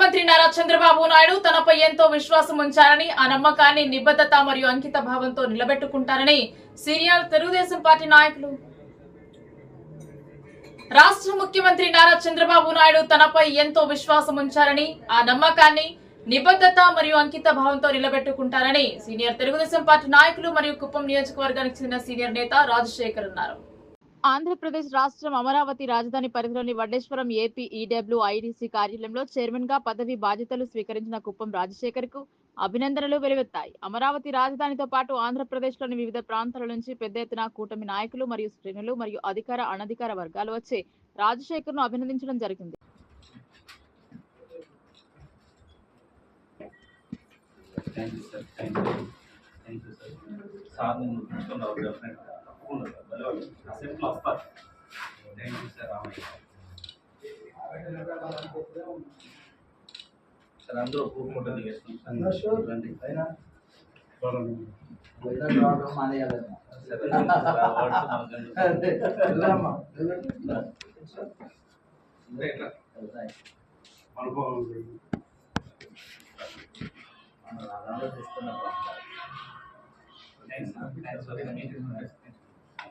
మంత్రి నారా చంద్రబాబు నాయుడు తనపై ఎంతో విశ్వాసం ఉంచారని ఆ నమ్మకాన్ని నిబద్ధత మరియు అంకిత భావంతో నిలబెట్టుకుంటారని సీనియర్ తెలుగుదేశం పార్టీ నాయకులు. రాష్ట్ర ముఖ్యమంత్రి నారా చంద్రబాబు నాయుడు తనపై ఎంతో విశ్వాసం ఉంచారని ఆ నమ్మకాన్ని నిబద్ధత మరియు అంకిత భావంతో నిలబెట్టుకుంటారని సీనియర్ తెలుగుదేశం పార్టీ నాయకులు మరియు కుప్పం నియోజకవర్గానికి చెందిన సీనియర్ నేత రాజశేఖర్ అన్నారు. ఆంధ్రప్రదేశ్ రాష్ట్రం అమరావతి రాజధాని పరిధిలోని వడ్డేశ్వరం ఏపీ ఈడబ్ల్యూ ఐడీసీ కార్యాలయంలో చైర్మన్గా పదవి బాధ్యతలు స్వీకరించిన కుప్పం రాజశేఖర్కు అభినందనలు వెలువెత్తాయి. అమరావతి రాజధానితో పాటు ఆంధ్రప్రదేశ్లోని వివిధ ప్రాంతాల నుంచి పెద్ద ఎత్తున కూటమి నాయకులు మరియు శ్రేణులు మరియు అధికార అనధికార వర్గాలు వచ్చి రాజశేఖర్ను అభినందించడం జరిగింది. Thank you sir thank you thank you sir అసెంబ్లీలో వస్తారు. Thank you sir Ramayya sir అందరూ ఒక్కొక్క ఫోటో దిగేస్తున్నాం